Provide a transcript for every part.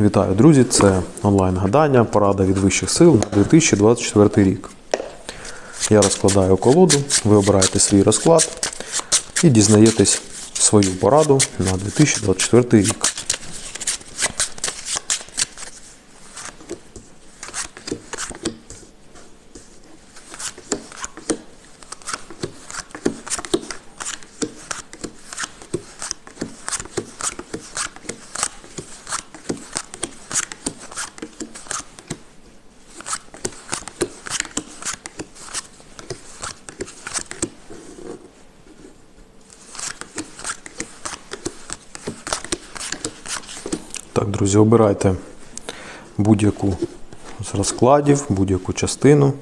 Вітаю, друзі! Це онлайн-гадання, порада від вищих сил на 2024 рік. Я розкладаю колоду, ви обираєте свій розклад і дізнаєтесь свою пораду на 2024 рік. Так, друзі, обирайте будь-яку з розкладів, будь-яку частину,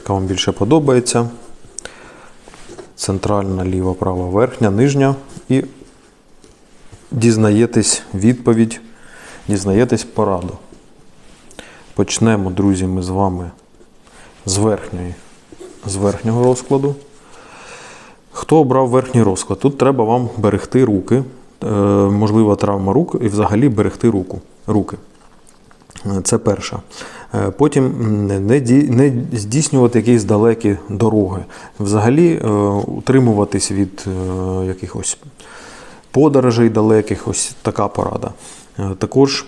яка вам більше подобається. Центральна, ліва, права, верхня, нижня. І дізнаєтесь відповідь, дізнаєтесь пораду. Почнемо, друзі, ми з вами з верхньої, з верхнього розкладу. Хто обрав верхній розклад? Тут треба вам берегти руки, можлива травма рук і взагалі берегти руку, руки. Е, Це перше. Е, Потім не, ді- не здійснювати якісь далекі дороги. Взагалі е, утримуватись від е, якихось подорожей далеких, ось така порада. Е, Також,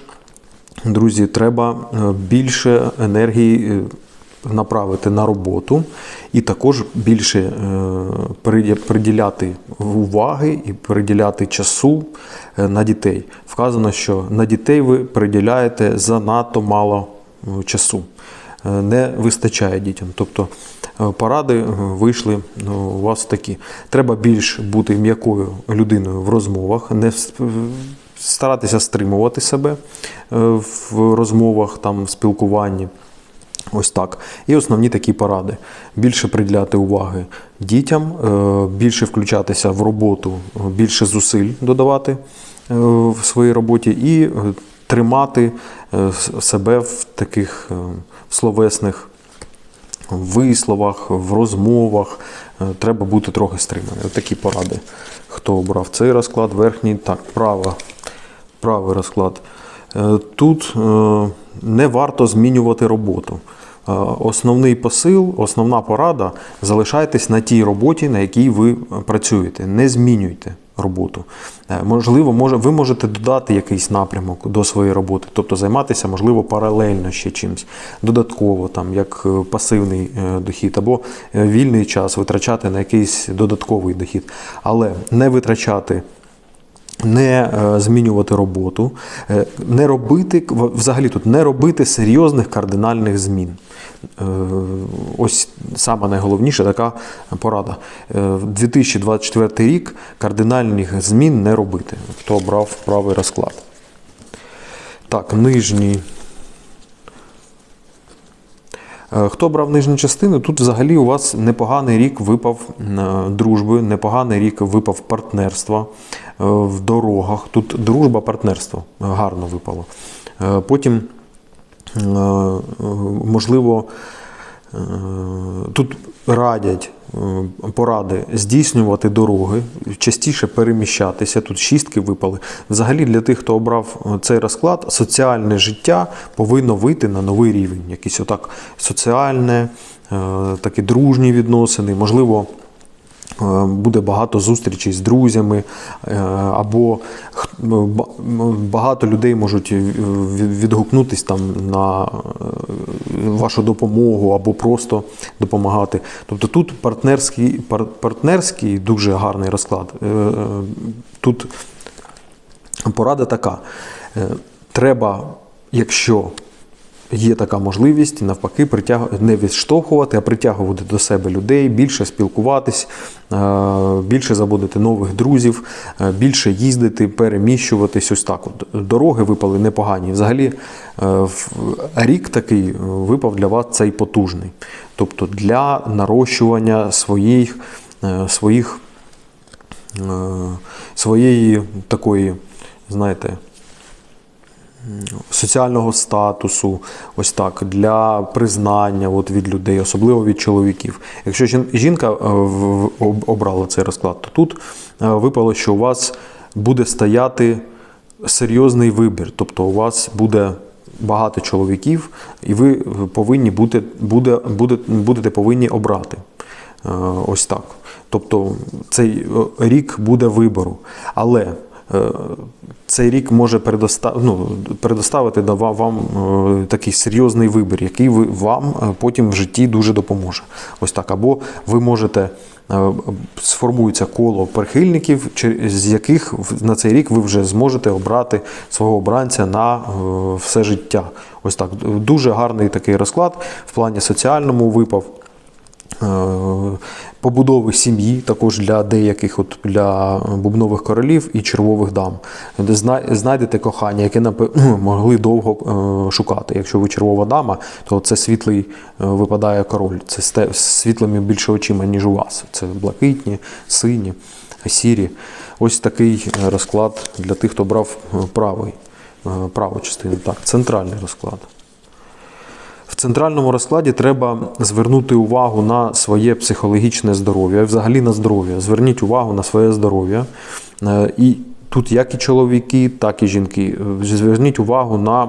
друзі, треба е, більше енергії е, направити на роботу і також більше е, приділяти уваги і приділяти часу е, на дітей. Вказано, що на дітей ви приділяєте занадто мало е, часу. Не вистачає дітям. Тобто поради вийшли ну, у вас такі. Треба більш бути м'якою людиною в розмовах, не старатися стримувати себе в розмовах, там, в спілкуванні. Ось так. І основні такі поради: більше приділяти уваги дітям, е, більше включатися в роботу, е, більше зусиль додавати е, в своїй роботі і тримати себе в таких словесних висловах, в розмовах. Треба бути трохи стриманим. Ось такі поради. Хто обрав цей розклад, верхній, так, права, правий розклад. Тут не варто змінювати роботу. Е, Основний посил, основна порада залишайтесь на тій роботі, на якій ви працюєте. Не змінюйте роботу. Е, Можливо, може, ви можете додати якийсь напрямок до своєї роботи, тобто займатися, можливо, паралельно ще чимось, додатково, там, як е, пасивний е, дохід, або е, вільний час витрачати на якийсь додатковий дохід. Але не витрачати не е, змінювати роботу, е, не робити взагалі тут не робити серйозних кардинальних змін. Е, Ось саме найголовніша така порада. Е, 2024 рік кардинальних змін не робити. Хто обрав правий розклад. Так, нижній. Хто брав нижню частину, тут взагалі у вас непоганий рік випав дружби, непоганий рік випав партнерства в дорогах. Тут дружба, партнерство гарно випало. Е, Потім, е, можливо, е, тут радять поради здійснювати дороги, частіше переміщатися. Тут шістки випали. Взагалі, для тих, хто обрав цей розклад, соціальне життя повинно вийти на новий рівень. Якісь отак соціальне, такі дружні відносини, можливо. Е, Буде багато зустрічей з друзями, е, або багато людей можуть від- відгукнутись там на е, вашу допомогу або просто допомагати. Тобто тут партнерський, партнерський дуже гарний розклад. Тут порада така: треба, якщо є така можливість, навпаки, притяг... не відштовхувати, а притягувати до себе людей, більше спілкуватись, е, більше заводити нових друзів, е, більше їздити, переміщуватись. Ось так. От. Дороги випали непогані. Взагалі, е, рік такий випав для вас цей потужний. Тобто для нарощування своїх, своїх своєї такої, знаєте, соціального статусу, ось так, для признання от, від людей, особливо від чоловіків. Якщо жінка е, обрала цей розклад, то тут е, випало, що у вас буде стояти серйозний вибір. Тобто у вас буде багато чоловіків, і ви повинні бути, буде, буде, будете повинні обрати. Е, Ось так. Тобто цей рік буде вибору. Але цей рік може предоста... ну, предоставити да, ва- вам е, такий серйозний вибір, який вам е, потім в житті дуже допоможе. Ось так. Або ви можете. е, Сформується коло прихильників, з яких на цей рік ви вже зможете обрати свого обранця на е, все життя. Ось так. Дуже гарний такий розклад в плані соціальному випав. Е, побудови сім'ї, також для деяких, от для бубнових королів і червових дам, де знайдете кохання, яке могли довго е, шукати. Якщо ви червова дама, то це світлий е, випадає король. Це світлими більше очима, ніж у вас. Це блакитні, сині, сірі. Ось такий е, розклад для тих, хто брав е, правий, е, праву частину. Так, центральний розклад. В центральному розкладі треба звернути увагу на своє психологічне здоров'я, взагалі на здоров'я. Зверніть увагу на своє здоров'я. Е, І тут як і чоловіки, так і жінки. Е, Зверніть увагу на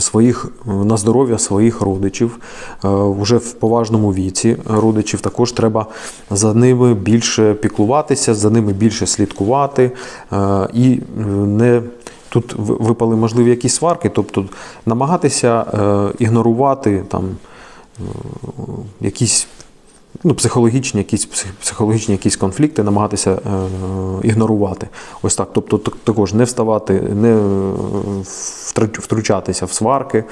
своїх на здоров'я своїх родичів Е, вже в поважному віці родичів також треба за ними більше піклуватися, за ними більше слідкувати е, і е, не тут випали можливі якісь сварки, тобто намагатися е, ігнорувати там е, якісь ну, психологічні, якісь психологічні якісь конфлікти, намагатися е, ігнорувати. Ось так. Тобто так- також не вставати, не е, втручатися в сварки,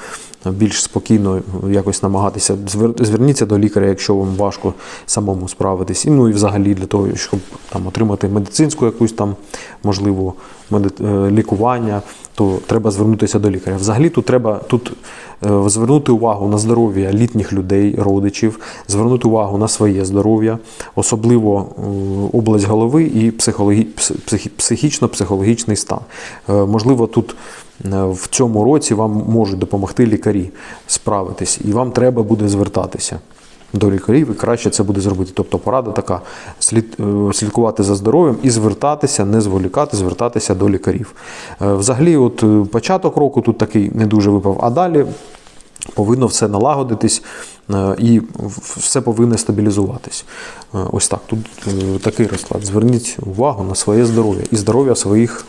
більш спокійно якось намагатися. Звер- Зверніться до лікаря, якщо вам важко самому справитись. І, ну і взагалі для того, щоб там отримати медицинську якусь там можливо меди- е, лікування, то треба звернутися до лікаря. Взагалі тут треба тут е, звернути увагу на здоров'я літніх людей, родичів, звернути увагу на своє здоров'я, особливо е, область голови і психологі... психічно-психологічний стан. Е, Можливо, тут е, в цьому році вам можуть допомогти лікарі справитись, і вам треба буде звертатися. До лікарів і краще це буде зробити. Тобто порада така: слід, е, слідкувати за здоров'ям і звертатися, не зволікати, звертатися до лікарів. Е, Взагалі, от е, початок року тут такий не дуже випав, а далі повинно все налагодитись і все повинно стабілізуватись. Ось так. Тут такий розклад. Зверніть увагу на своє здоров'я і здоров'я своїх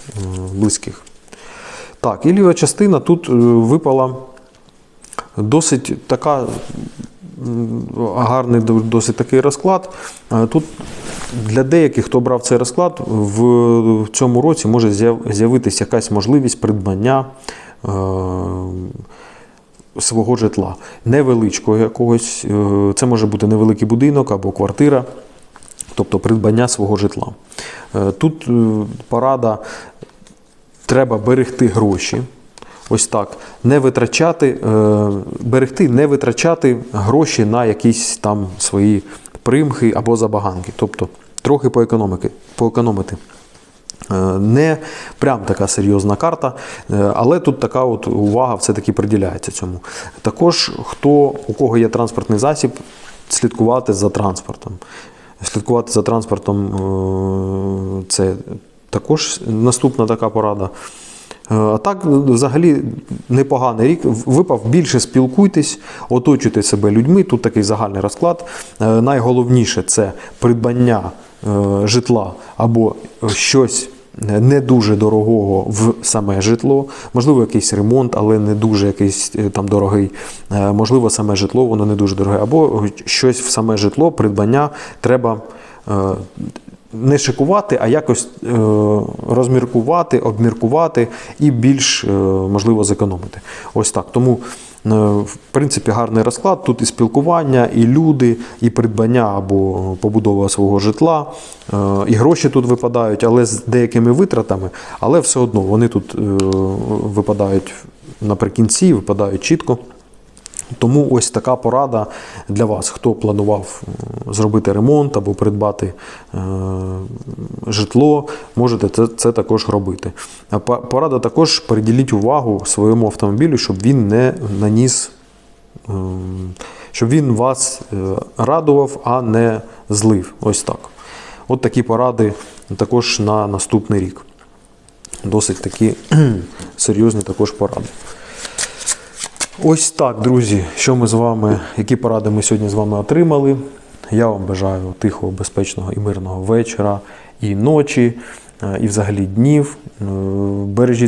близьких. Так, і ліва частина тут випала досить така гарний досить такий розклад. Е, Тут для деяких, хто брав цей розклад, в цьому році може з'явитися якась можливість придбання е, свого житла. Невеличкого якогось, е, це може бути невеликий будинок або квартира, тобто придбання свого житла. Тут порада треба берегти гроші. Ось так. Не витрачати, е, берегти, не витрачати гроші на якісь там свої примхи або забаганки. Тобто трохи поекономити. поекономити. Е, Не прям така серйозна карта, е, але тут така от увага все-таки приділяється цьому. Також, хто, у кого є транспортний засіб, слідкувати за транспортом. Слідкувати за транспортом це також наступна така порада. Е, А так, взагалі, непоганий рік. Випав більше спілкуйтесь, оточуйте себе людьми. Тут такий загальний розклад. Е, Найголовніше це придбання е, житла або щось не дуже дорогого в саме житло. Можливо, якийсь ремонт, але не дуже якийсь е, там дорогий. Е, Можливо, саме житло, воно не дуже дороге. Або щось в саме житло, придбання треба. Не шикувати, а якось е, розміркувати, обміркувати і більш е, можливо зекономити. Ось так. Тому, е, в принципі, гарний розклад. Тут і спілкування, і люди, і придбання або побудова свого житла, і гроші тут випадають, але з деякими витратами, але все одно вони тут випадають наприкінці, випадають чітко. Тому ось така порада для вас, хто планував зробити ремонт або придбати е, житло, можете це, це також робити. Порада також приділіть увагу своєму автомобілю, щоб він не наніс, е, щоб він вас е, радував, а не злив. Ось так. От такі поради також на наступний рік. досить такі серйозні також поради. Ось так, друзі, що ми з вами, які поради ми сьогодні з вами отримали. Я вам бажаю тихого, безпечного і мирного вечора і ночі, е, і взагалі днів. Е, Бережіть